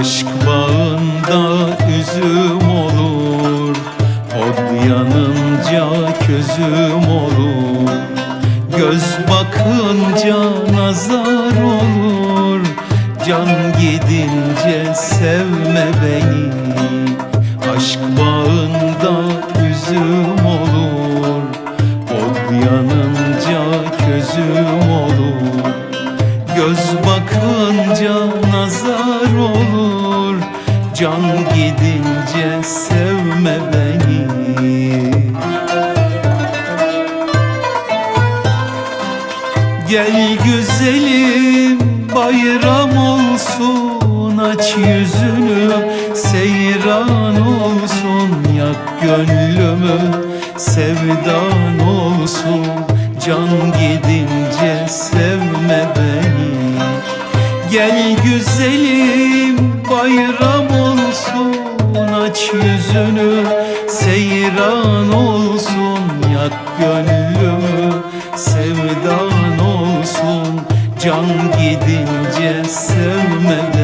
Aşk bağında üzüm olur Od yanınca közüm olur. Göz bakınca nazar olur Can gidince sevme beni. Aşk bağında üzüm olur Od yanınca közüm olur. Göz bakınca nazar olur Can gidince sevme beni. Gel güzelim bayram olsun Aç yüzünü seyran olsun Yak gönlümü sevdan olsun. Can gidince sevme beni. Gel güzelim bayram olsun yüzünü seyran olsun Yak gönlümü. Sevdan olsun Can gidince sevme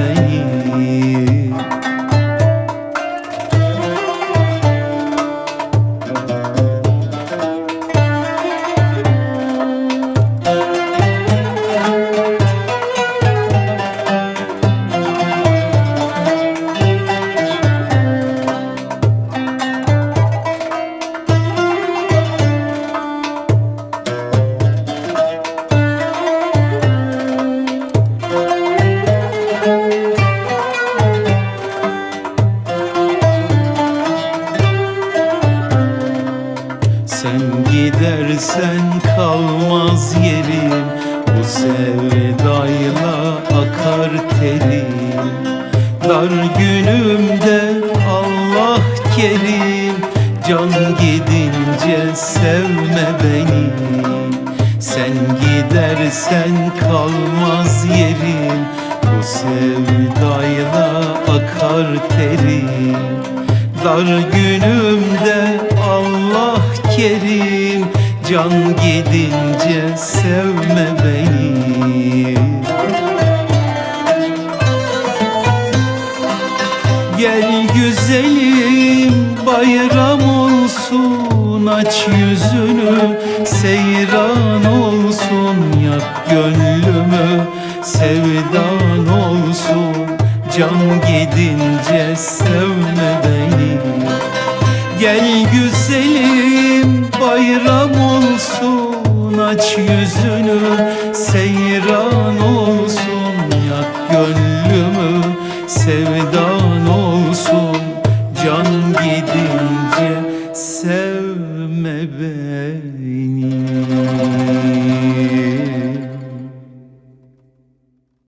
kalmaz yerim. Bu sevdayla akar terim. Dar günümde Allah kerim. Can gidince sevme beni. Sen gidersen kalmaz yerim. Bu sevdayla akar terim. Dar günümde Allah kerim Can gidince sevme beni. Gel güzelim bayram olsun Aç yüzünü seyran olsun Yak gönlümü sevdan olsun. Can gidince sevme beni. Gel güzelim bayram yüzünü Seyran olsun yak gönlümü Sevdan olsun. Can gidince Sevme beni.